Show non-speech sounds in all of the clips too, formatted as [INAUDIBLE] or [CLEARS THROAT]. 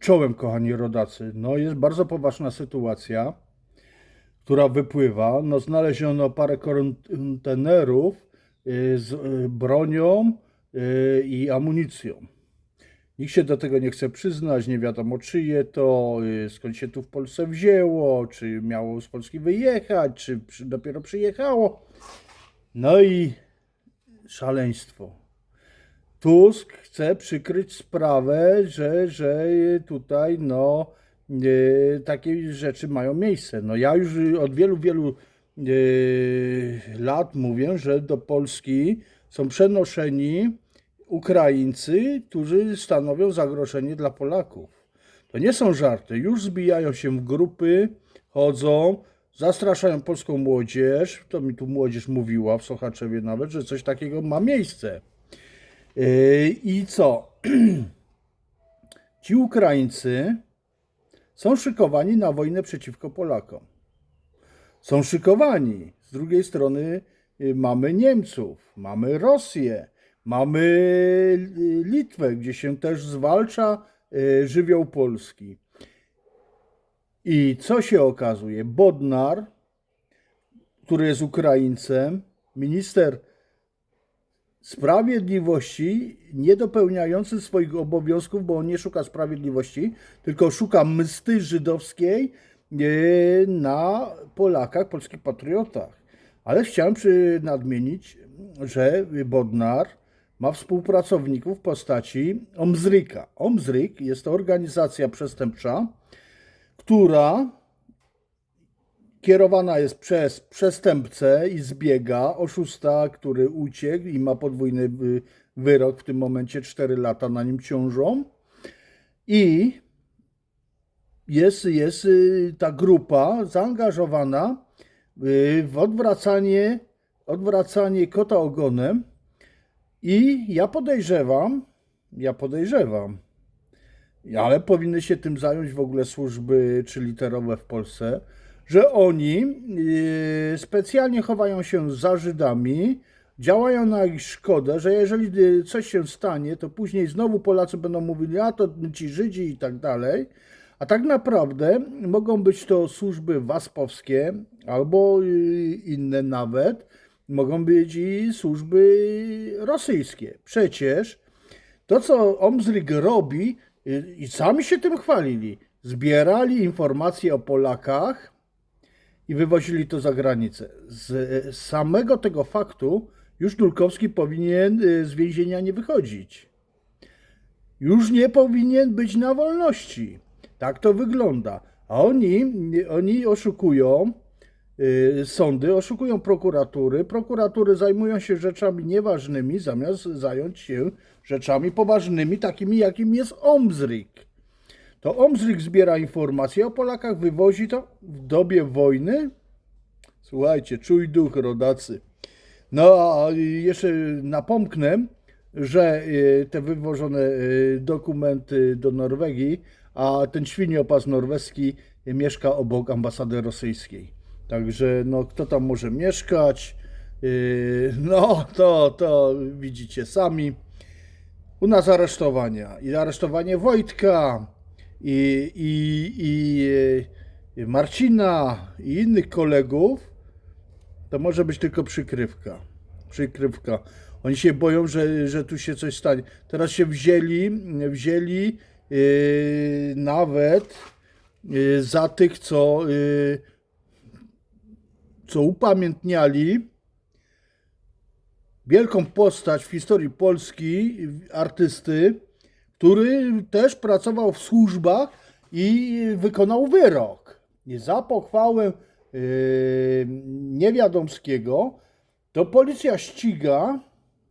Czołem, kochani rodacy. No, jest bardzo poważna sytuacja, która wypływa. No, znaleziono parę kontenerów y, z y, bronią y, i amunicją. Nikt się do tego nie chce przyznać, nie wiadomo czyje to, skąd się tu w Polsce wzięło, czy miało z Polski wyjechać, czy dopiero przyjechało. No i szaleństwo. Tusk chce przykryć sprawę, że, że tutaj no, e, takie rzeczy mają miejsce. No ja już od wielu, wielu e, lat mówię, że do Polski są przenoszeni Ukraińcy, którzy stanowią zagrożenie dla Polaków. To nie są żarty. Już zbijają się w grupy, chodzą, zastraszają polską młodzież. To mi tu młodzież mówiła w Sochaczewie nawet, że coś takiego ma miejsce. Yy, I co? [CLEARS THROAT] Ci Ukraińcy są szykowani na wojnę przeciwko Polakom. Są szykowani. Z drugiej strony yy, mamy Niemców, mamy Rosję, mamy yy, Litwę, gdzie się też zwalcza żywioł polski. I co się okazuje? Bodnar, który jest Ukraińcem, minister sprawiedliwości, nie dopełniający swoich obowiązków, bo on nie szuka sprawiedliwości, tylko szuka msty żydowskiej e, na Polakach, polskich patriotach. Ale chciałem przy nadmienić, że Bodnar ma współpracowników w postaci Omzryka. Omzryk jest to organizacja przestępcza, która kierowana jest przez przestępcę i zbiega, oszusta, który uciekł i ma podwójny wy- wyrok, w tym momencie 4 lata na nim ciążą. I jest, jest y, ta grupa zaangażowana y, w odwracanie, odwracanie kota ogonem. I ja podejrzewam, ja podejrzewam, ale powinny się tym zająć w ogóle służby trzyliterowe w Polsce, że oni yy, specjalnie chowają się za Żydami, działają na ich szkodę, że jeżeli yy, coś się stanie, to później znowu Polacy będą mówili, a to ci Żydzi i tak dalej. A tak naprawdę mogą być to służby waspowskie albo yy, inne nawet, mogą być i służby rosyjskie. Przecież to, co Omzryk robi, y, i sami się tym chwalili, zbierali informacje o Polakach i wywozili to za granicę. Z samego tego faktu już Dulkowski powinien y, z więzienia nie wychodzić. Już nie powinien być na wolności. Tak to wygląda. A oni, oni oszukują y, sądy, oszukują prokuratury. Prokuratury zajmują się rzeczami nieważnymi, zamiast zająć się rzeczami poważnymi, takimi jakim jest Omzryk. To Omzryk zbiera informacje o Polakach, wywozi to w dobie wojny. Słuchajcie, czuj duch, rodacy. No a jeszcze napomknę, że y, te wywożone y, dokumenty do Norwegii, a ten świniopas norweski mieszka obok ambasady rosyjskiej. Także no, kto tam może mieszkać, y, no to, to widzicie sami. U nas aresztowania i aresztowanie Wojtka i, i, i e, Marcina i innych kolegów to może być tylko przykrywka. Przykrywka. Oni się boją, że, że tu się coś stanie. Teraz się wzięli, wzięli yy, nawet yy, za tych, co, yy, co upamiętniali wielką postać w historii Polski, artysty, który też pracował w służbach i wykonał wyrok. Za pochwałę yy, Niewiadomskiego to policja ściga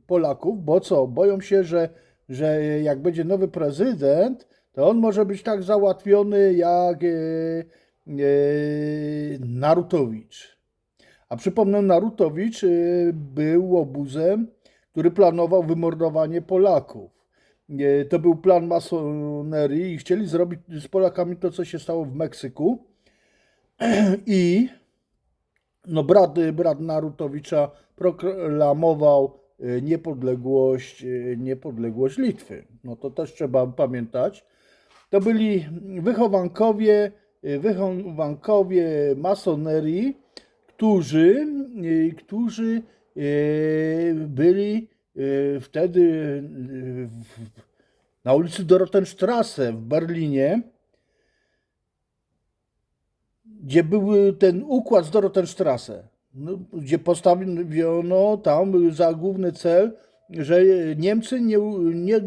Polaków, bo co? Boją się, że, że jak będzie nowy prezydent, to on może być tak załatwiony jak yy, yy, Narutowicz. A przypomnę, Narutowicz y, był obuzem, który planował wymordowanie Polaków. Y, To był plan masonerii i chcieli zrobić z Polakami to, co się stało w Meksyku. [CLEARS THROAT] I no, brat, brat Narutowicza proklamował y, niepodległość, y, niepodległość Litwy. No to też trzeba pamiętać. to byli wychowankowie, wychowankowie masonerii, którzy, którzy byli wtedy y, na ulicy Dorotenstrasse w Berlinie, gdzie był ten układ z Dorotenstrasse, no, gdzie postawiono tam za główny cel, że Niemcy nie, nie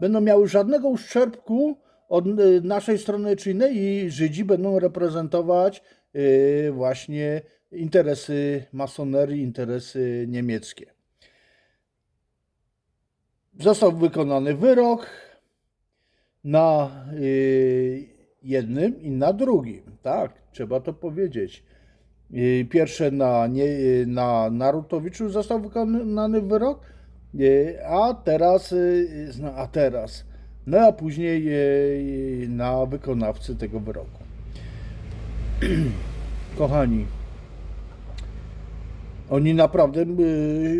będą miały żadnego uszczerbku od y, naszej strony czy innej i Żydzi będą reprezentować y, właśnie interesy masonerii, interesy niemieckie. Został wykonany wyrok na y, jednym i na drugim. Tak, trzeba to powiedzieć. Y, Pierwsze na, na Narutowiczu został wykonany wyrok, y, a teraz, no, a teraz, no a później na wykonawcy tego wyroku. [CLEARS THROAT] Kochani, oni naprawdę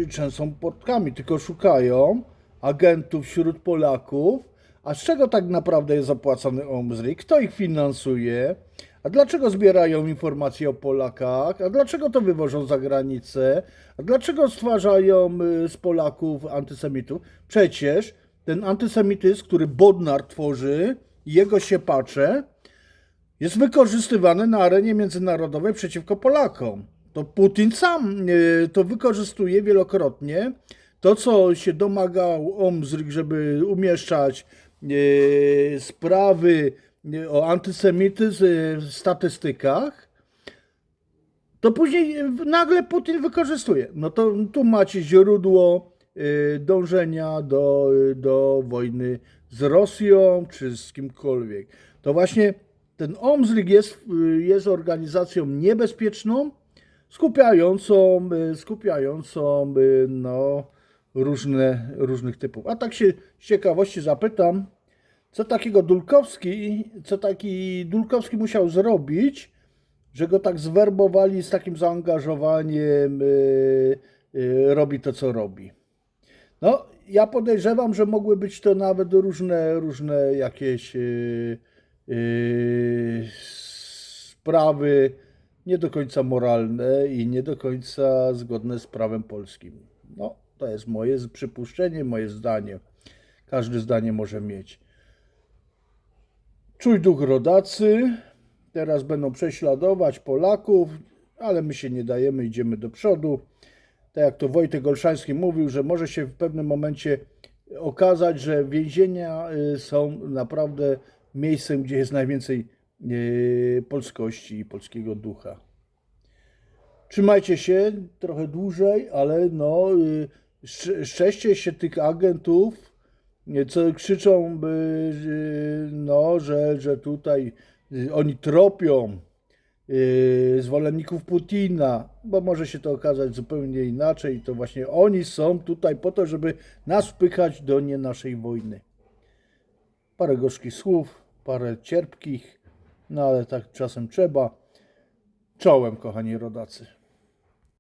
często portkami, tylko szukają agentów wśród Polaków. A z czego tak naprawdę jest opłacony OMZRI? Kto ich finansuje? A dlaczego zbierają informacje o Polakach? A dlaczego to wywożą za granicę? A dlaczego stwarzają y, z Polaków antysemitów? Przecież ten antysemityzm, który Bodnar tworzy, jego siepacze, jest wykorzystywany na arenie międzynarodowej przeciwko Polakom. To Putin sam e, to wykorzystuje wielokrotnie. To, co się domagał Omzryk, żeby umieszczać e, sprawy e, o antysemityzm e, w statystykach, to później nagle Putin wykorzystuje. No to tu macie źródło e, dążenia do, do wojny z Rosją czy z kimkolwiek. To właśnie ten OMZLIG jest, jest organizacją niebezpieczną, skupiającą, skupiającą no, różne, różnych typów. A tak się z ciekawości zapytam, co takiego Dulkowski, co taki Dulkowski musiał zrobić, że go tak zwerbowali z takim zaangażowaniem, y, y, robi to, co robi. No, ja podejrzewam, że mogły być to nawet różne, różne jakieś yy, yy, sprawy nie do końca moralne i nie do końca zgodne z prawem polskim. No, to jest moje przypuszczenie, moje zdanie. Każdy zdanie może mieć. Czuj duch rodacy. Teraz będą prześladować Polaków, ale my się nie dajemy, idziemy do przodu tak jak to Wojtek Olszański mówił, że może się w pewnym momencie okazać, że więzienia y, są naprawdę miejscem, gdzie jest najwięcej y, polskości i polskiego ducha. Trzymajcie się trochę dłużej, ale no, y, szczęście się tych agentów, y, co krzyczą, y, y, no, że, że tutaj y, oni tropią yy, zwolenników Putina, bo może się to okazać zupełnie inaczej. To właśnie oni są tutaj po to, żeby nas wpychać do nie naszej wojny. Parę gorzkich słów, parę cierpkich, no ale tak czasem trzeba. Czołem, kochani rodacy.